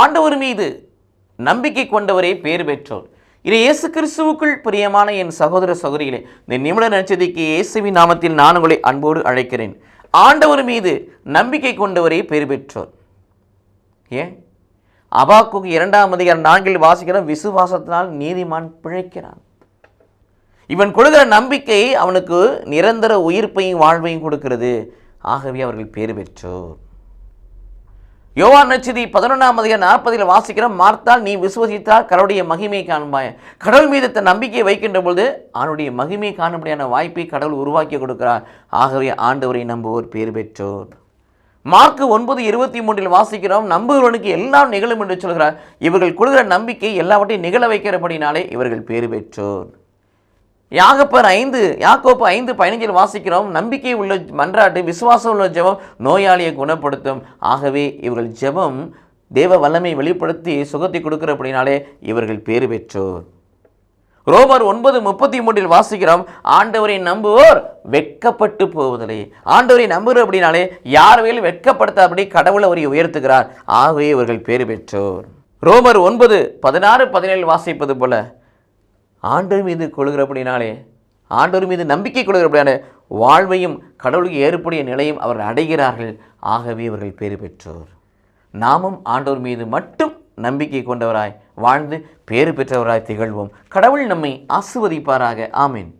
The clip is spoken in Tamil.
ஆண்டவர் மீது நம்பிக்கை கொண்டவரே பேர் பெற்றோர். இது இயேசு கிறிஸ்துவுக்குள் பிரியமான என் சகோதர சகோதரிகளே இந்த நிமிட நட்சத்திற்கு இயேசுவின் நாமத்தில் நான் உங்களை அன்போடு அழைக்கிறேன். ஆண்டவர் மீது நம்பிக்கை கொண்டவரே பேர் பெற்றோர். ஏன்? அபாக்கு இரண்டாம் அதிகாரம் நான்கில் வாசிக்கிறான் விசுவாசத்தினால் நீதிமான் பிழைக்கிறான். இவன் கொடுக்கிற நம்பிக்கை அவனுக்கு நிரந்தர உயிர்ப்பையும் வாழ்வையும் கொடுக்கிறது. ஆகவே அவர்கள் பேர் பெற்றோர். யோவான் நச்சதி பதினொன்றாம் அதிகாரம் நாற்பதில் வாசிக்கிறோம் மார்த்தால் நீ விசுவசித்தால் கடவுடைய மகிமை காண்பாய் கடவுள் மீது தன் நம்பிக்கையை வைக்கின்ற பொழுது அவனுடைய மகிமை காணும்படியான வாய்ப்பை கடவுள் உருவாக்கி கொடுக்கிறார். ஆகவே ஆண்டவரை நம்புவோர் பேர் பெற்றோர். மார்க்கு ஒன்பது இருபத்தி மூன்றில் வாசிக்கிறோம் நம்புகிறவனுக்கு எல்லாம் நிகழும் என்று சொல்கிறார். இவர்கள் கொடுக்கிற நம்பிக்கை எல்லாவற்றையும் நிகழ வைக்கிறபடினாலே இவர்கள் பேர் பெற்றோர். யாகப்பர் ஐந்து யாக்கோப்பு ஐந்து பதினஞ்சில் வாசிக்கிறோம். நம்பிக்கை உள்ள மன்றாட்டு விசுவாசம் உள்ள ஜெபம் நோயாளியை குணப்படுத்தும். ஆகவே இவர்கள் ஜெபம் தேவ வல்லமை வெளிப்படுத்தி சுகத்தை கொடுக்குற அப்படின்னாலே இவர்கள் பேறு பெற்றோர். ரோமர் ஒன்பது முப்பத்தி மூன்றில் வாசிக்கிறோம். ஆண்டவரை நம்புவோர் வெட்கப்பட்டு போவதில்லை. ஆண்டவரை நம்புகிற அப்படின்னாலே யார் மேலும் வெட்கப்படுத்தாதபடி கடவுளை அவரை உயர்த்துகிறார். ஆகவே இவர்கள் பேறு பெற்றோர். ரோமர் ஒன்பது பதினாறு பதினேழு வாசிப்பது போல ஆண்டவர் மீது கொள்கிறபடினாலே ஆண்டவர் மீது நம்பிக்கை கொள்கிறபடினாலே வாழ்வையும் கடவுளுக்கு ஏற்புடைய நிலையும் அவர்கள் அடைகிறார்கள். ஆகவே இவர்கள் பேறு பெற்றோர். நாமும் ஆண்டோர் மீது மட்டும் நம்பிக்கை கொண்டவராய் வாழ்ந்து பேறு பெற்றவராய் திகழ்வோம். கடவுள் நம்மை ஆசிர்வதிப்பாராக. ஆமீன்.